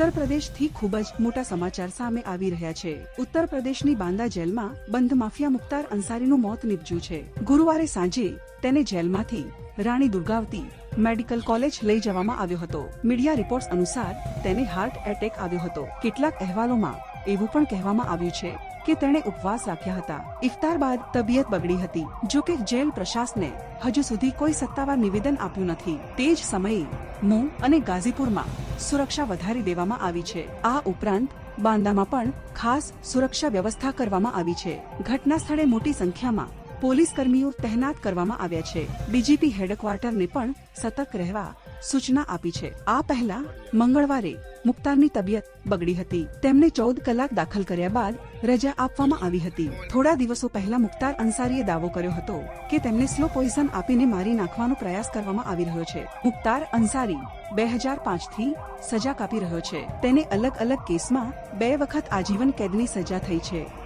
ઉત્તર પ્રદેશથી ખૂબ જ મોટા સમાચાર સામે આવી રહ્યા છે. ઉત્તર પ્રદેશની બાંદા જેલમાં બંધ માફિયા મુખ્તાર અંસારીનું મોત નીપજ્યું છે. ગુરુવારે સાંજે તેને જેલમાંથી રાણી દુર્ગાવતી મેડિકલ કોલેજ લઈ જવામાં આવ્યો હતો. મીડિયા રિપોર્ટ્સ અનુસાર તેને હાર્ટ એટેક આવ્યો હતો. કેટલાક અહેવાલોમાં એવું પણ કહેવામાં આવ્યું છે કે તેણે ઉપવાસ રાખ્યા હતા. ઇફતાર બાદ તબિયત બગડી હતી. જો કે જેલ પ્રશાસને હજુ સુધી કોઈ સત્તાવાર નિવેદન આપ્યું નથી. તે જ સમયે મુ અને ગાઝીપુરમાં સુરક્ષા વધારી દેવામાં આવી છે. આ ઉપરાંત બાંદામાં પણ ખાસ સુરક્ષા વ્યવસ્થા કરવામાં આવી છે. ઘટના સ્થળે મોટી સંખ્યામાં પોલીસ કર્મીઓ તહેનાત કરવામાં આવ્યા છે. ડીજીપી હેડક્વાર્ટરને પણ સતર્ક રહેવા સૂચના આપી છે. આ પહેલા મંગળવારે મુખ્તારની તબિયત બગડી હતી. તેમને ચૌદ કલાક દાખલ કર્યા બાદ રજા આપવામાં આવી હતી. થોડા દિવસો પહેલા મુખ્તાર અંસારીએ દાવો કર્યો હતો કે તેમને સ્લો પોઈઝન આપીને મારી નાખવાનો પ્રયાસ કરવામાં આવી રહ્યો છે. મુખ્તાર અંસારી બે હજાર પાંચથી સજા કાપી રહ્યો છે. તેને અલગ અલગ કેસમાં બે વખત આજીવન કેદની સજા થઈ છે.